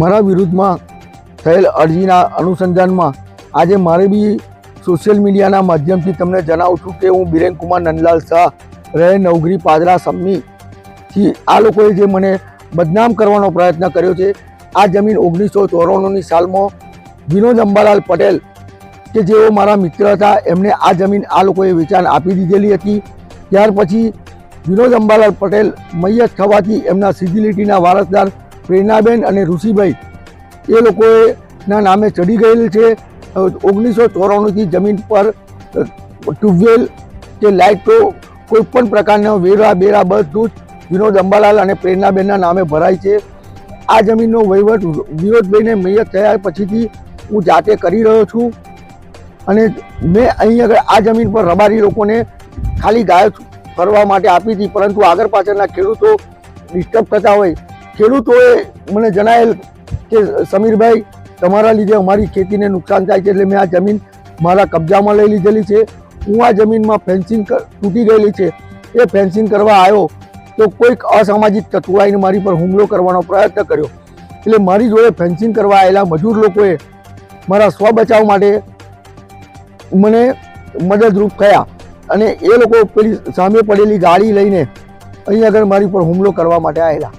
મારા વિરુદ્ધમાં થયેલ અરજીના અનુસંધાનમાં આજે મારે બી સોશિયલ મીડિયાના માધ્યમથી તમને જણાવું છું કે હું બિરેન કુમાર નંદલાલ શાહ રહે નવગરી પાદરા સમ્મીથી આ લોકોએ જે મને બદનામ કરવાનો પ્રયત્ન કર્યો છે, આ જમીન ઓગણીસો ચોરાણુંની સાલમાં વિનોદ અંબાલાલ પટેલ કે જેઓ મારા મિત્ર હતા, એમને આ જમીન આ લોકોએ વેચાણ આપી દીધેલી હતી. ત્યાર પછી વિનોદ અંબાલાલ પટેલ મૈયત થવાથી એમના સીધી લીટીના વારસદાર પ્રેરણાબેન અને ઋષિભાઈ, એ લોકોના નામે ચડી ગયેલ છે. ઓગણીસો ચોરાણુંથી જમીન પર ટ્યુબવેલ કે લાઇટો કોઈપણ પ્રકારના વેરા બેરા બધું જ વિનોદ અંબાલાલ અને પ્રેરણાબેનના નામે ભરાય છે. આ જમીનનો વહીવટ વિનોદભાઈને મૈયત થયા પછીથી હું જાતે કરી રહ્યો છું. અને મેં અહીં આગળ આ જમીન પર રબારી લોકોને ખાલી ગાયો ફરવા માટે આપી હતી, પરંતુ આગળ પાછળના ખેડૂતો ડિસ્ટર્બ થતા હોય ખેડૂતોએ મને જણાવેલ કે સમીરભાઈ, તમારા લીધે અમારી ખેતીને નુકસાન થાય છે એટલે મેં આ જમીન મારા કબજામાં લઈ લીધેલી છે. હું આ જમીનમાં ફેન્સિંગ તૂટી ગયેલી છે. એ ફેન્સિંગ કરવા આવ્યો તો કોઈક અસામાજિક તત્વો આવીને મારી પર હુમલો કરવાનો પ્રયત્ન કર્યો. એટલે મારી જોડે ફેન્સિંગ કરવા આવેલા મજૂર લોકોએ મારા સ્વ બચાવ માટે મને મદદરૂપ થયા અને એ લોકો પેલી સામે પડેલી ગાડી લઈને અહીં આગળ મારી પર હુમલો કરવા માટે આવેલા.